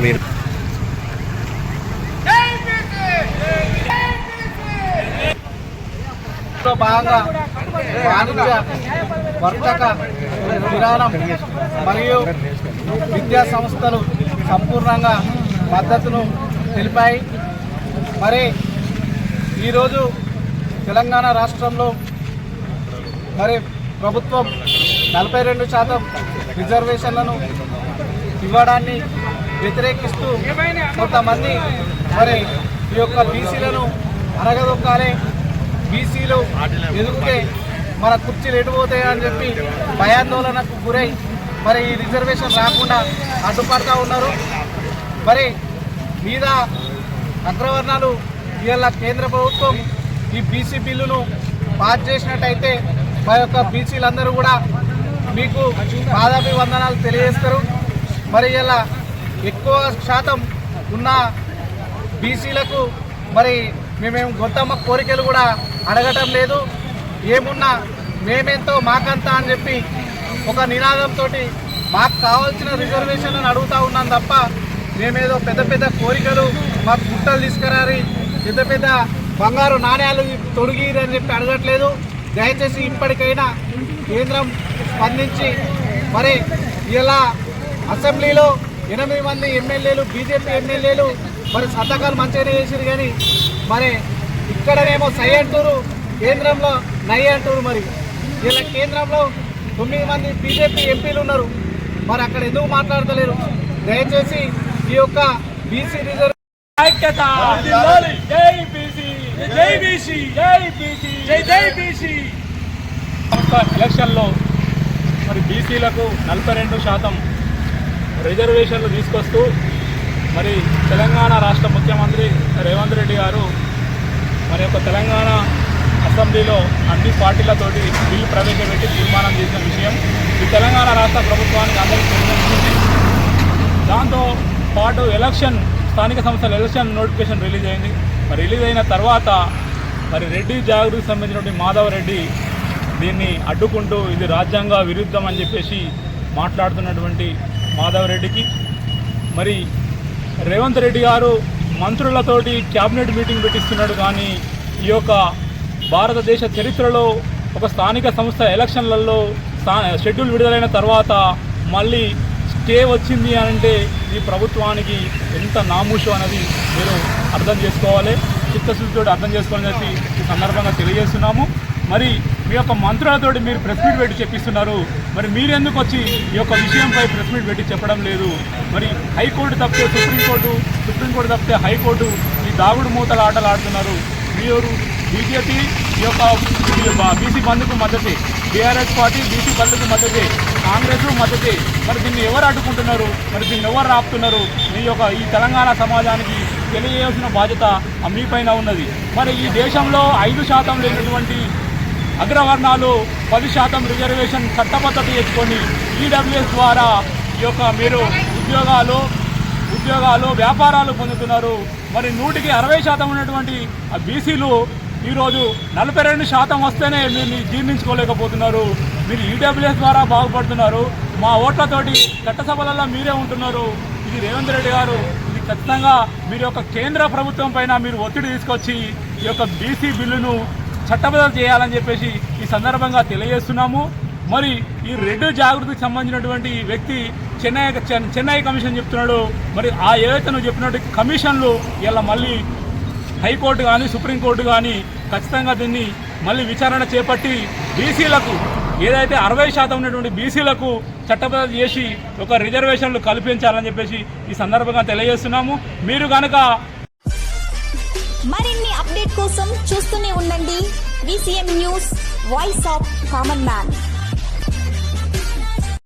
మీరు. భాగంగా వర్తక మరియు విద్యా సంస్థలు సంపూర్ణంగా మద్దతును తెలిపాయి మరి ఈరోజు తెలంగాణ రాష్ట్రంలో మరి ప్రభుత్వం నలభై రెండు శాతం రిజర్వేషన్లను ఇవ్వడాన్ని వ్యతిరేకిస్తూ కొంతమంది మరి ఈ యొక్క బీసీలను అరగదొక్కాలి బీసీలు ఎదుగుతే మన కుర్చీలు ఎటుపోతాయి అని చెప్పి భయాందోళనకు గురై మరి ఈ రిజర్వేషన్ రాకుండా అడ్డుపడతా ఉన్నారు. మరి మీద అగ్రవర్ణాలు ఇవాళ కేంద్ర ప్రభుత్వం ఈ బీసీ బిల్లును పాస్ చేసినట్టయితే మా యొక్క బీసీలందరూ కూడా మీకు పాదాభివందనాలు తెలియజేస్తారు. మరి ఇలా ఎక్కువ శాతం ఉన్న బీసీలకు మరి మేమేం గొంతమ్మ కోరికలు కూడా అడగటం లేదు. ఏమున్నా మేమెంతో మాకంతా అని చెప్పి ఒక నినాదంతో మాకు కావాల్సిన రిజర్వేషన్లను అడుగుతా ఉన్నాం తప్ప మేమేదో పెద్ద పెద్ద కోరికలు మాకు గుట్టలు తీసుకురారి పెద్ద పెద్ద బంగారు నాణ్యాలు తొడిగిరి అని చెప్పి అడగట్లేదు. దయచేసి ఇప్పటికైనా కేంద్రం స్పందించి మరి ఇలా అసెంబ్లీలో ఎనిమిది మంది ఎమ్మెల్యేలు బీజేపీ ఎమ్మెల్యేలు మరి సంతకాలు మంచిగానే చేసారు కానీ మరి ఇక్కడనేమో సై అంటారు కేంద్రంలో నై అంటారు మరి. ఇలా కేంద్రంలో తొమ్మిది మంది బీజేపీ ఎంపీలు ఉన్నారు. మరి అక్కడ ఎందుకు మాట్లాడతలేరు? దయచేసి ఈ యొక్క బీసీ రిజర్వ్ ఐక్యత! జై బీసీ! జై బీసీ! జై బీసీ! జై జై బీసీ! ఎలక్షన్లో మరి బీసీలకు నలభై రెండు శాతం రిజర్వేషన్లు తీసుకొస్తూ మరి తెలంగాణ రాష్ట్ర ముఖ్యమంత్రి రేవంత్ రెడ్డి గారు మరి యొక్క తెలంగాణ అసెంబ్లీలో అన్ని పార్టీలతోటి బిల్లు ప్రవేశపెట్టి తీర్మానం చేసిన విషయం ఈ తెలంగాణ రాష్ట్ర ప్రభుత్వానికి అందరికీ తెలియజేస్తుంది. దాంతో పాటు ఎలక్షన్ స్థానిక సంస్థల ఎలక్షన్ నోటిఫికేషన్ రిలీజ్ అయింది. మరి రిలీజ్ అయిన తర్వాత మరి రెడ్డి జాగృతికి సంబంధించినటువంటి మాధవ్ రెడ్డి దీన్ని అడ్డుకుంటూ ఇది రాజ్యాంగ విరుద్ధం అని చెప్పేసి మాట్లాడుతున్నటువంటి మాధవ్ రెడ్డికి మరి రేవంత్ రెడ్డి గారు మంత్రులతోటి క్యాబినెట్ మీటింగ్ పెట్టిస్తున్నాడు కానీ ఈ యొక్క భారతదేశ చరిత్రలో ఒక స్థానిక సంస్థ ఎలక్షన్లలో స్థా- షెడ్యూల్ విడుదలైన తర్వాత మళ్ళీ స్టే వచ్చింది అని అంటే ఈ ప్రభుత్వానికి ఎంత నామూషం అనేది మీరు అర్థం చేసుకోవాలి. చిత్తశుద్ధితో అర్థం చేసుకోవాలని చెప్పి ఈ సందర్భంగా తెలియజేస్తున్నాము. మరి మీ యొక్క మంత్రులతోటి మీరు ప్రెస్ మీట్ పెట్టి చెప్పిస్తున్నారు. మరి మీరెందుకు వచ్చి ఈ యొక్క విషయంపై ప్రెస్ మీట్ పెట్టి చెప్పడం లేదు? మరి హైకోర్టు తప్పితే సుప్రీంకోర్టు సుప్రీంకోర్టు తప్పితే హైకోర్టు ఈ దాగుడు మూతల ఆటలు ఆడుతున్నారు. మీరు బీజేపీ ఈ యొక్క బీసీ బంద్కు మద్దతే బీఆర్ఎస్ పార్టీ బీసీ బంద్కు మద్దతే కాంగ్రెస్ మద్దతే. మరి దీన్ని ఎవరు అడ్డుకుంటున్నారు? మరి దీన్ని ఎవరు ఆపుతున్నారు? మీ యొక్క ఈ తెలంగాణ సమాజానికి తెలియజేయాల్సిన బాధ్యత మీపైన ఉన్నది. మరి ఈ దేశంలో ఐదు శాతం లేనటువంటి అగ్రవర్ణాలు పది శాతం రిజర్వేషన్ చట్టబద్ధత తెచ్చుకొని ఈడబ్ల్యూఎస్ ద్వారా ఈ యొక్క మీరు ఉద్యోగాలు ఉద్యోగాలు వ్యాపారాలు పొందుతున్నారు. మరి నూటికి అరవై శాతం ఉన్నటువంటి ఆ బీసీలు ఈరోజు నలభై రెండు శాతం వస్తేనే మీరు జీర్ణించుకోలేకపోతున్నారు. మీరు ఈడబ్ల్యూఎస్ ద్వారా బాగుపడుతున్నారు. మా ఓట్లతోటి చట్టసభలలో మీరే ఉంటున్నారు. ఇది రేవంత్ రెడ్డి గారు ఇది ఖచ్చితంగా మీరు యొక్క కేంద్ర ప్రభుత్వం పైన మీరు ఒత్తిడి తీసుకొచ్చి ఈ యొక్క బీసీ బిల్లును చట్టబద్ధత చేయాలని చెప్పేసి ఈ సందర్భంగా తెలియజేస్తున్నాము. మరి ఈ రెడ్ జాగృతికి సంబంధించినటువంటి వ్యక్తి చెన్నై చెన్నై కమిషన్ చెప్తున్నాడు. మరి ఆ ఏదైతే నువ్వు చెప్పినట్టు కమిషన్లు ఇలా మళ్ళీ హైకోర్టు కానీ సుప్రీంకోర్టు కానీ ఖచ్చితంగా దీన్ని మళ్ళీ విచారణ చేపట్టి బీసీలకు ఏదైతే అరవై శాతం ఉన్నటువంటి బీసీలకు చట్టబద్ధ చేసి ఒక రిజర్వేషన్లు కల్పించాలని చెప్పేసి ఈ సందర్భంగా తెలియజేస్తున్నాము. మీరు కనుక కోసం చూస్తూనే ఉండండి. VCM news voice of common man